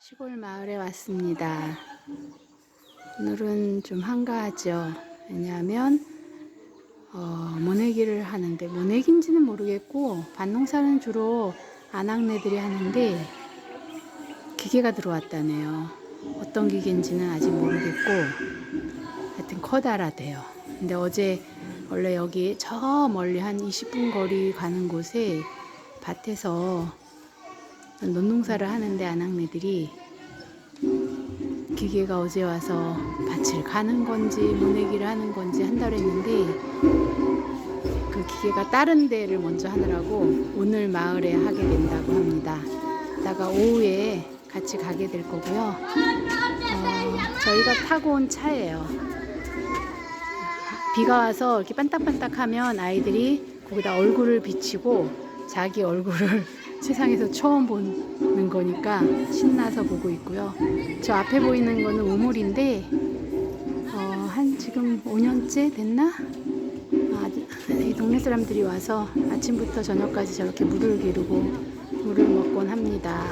시골 마을에 왔습니다. 오늘은 좀 한가하죠. 왜냐하면 어, 모내기를 하는데 모내기인지는 모르겠고 밭농사는 주로 안악내들이 하는데 기계가 들어왔다네요. 어떤 기계인지는 아직 모르겠고 하여튼 커다랗대요. 근데 어제 원래 여기 저 멀리 한 20분 거리 가는 곳에 밭에서 논농사를 하는데 안악내들이 기계가 어제 와서 밭을 가는 건지 모내기를 하는 건지 한다고 했는데 그 기계가 다른 데를 먼저 하느라고 오늘 마을에 하게 된다고 합니다. 이따가 오후에 같이 가게 될 거고요. 어, 저희가 타고 온 차예요. 비가 와서 이렇게 반딱반딱하면 아이들이 거기다 얼굴을 비치고 자기 얼굴을 세상에서 처음 보는 거니까 신나서 보고 있고요. 저 앞에 보이는 거는 우물인데 어, 한 지금 5년째 됐나? 아, 이 동네 사람들이 와서 아침부터 저녁까지 저렇게 물을 기르고 물을 먹곤 합니다.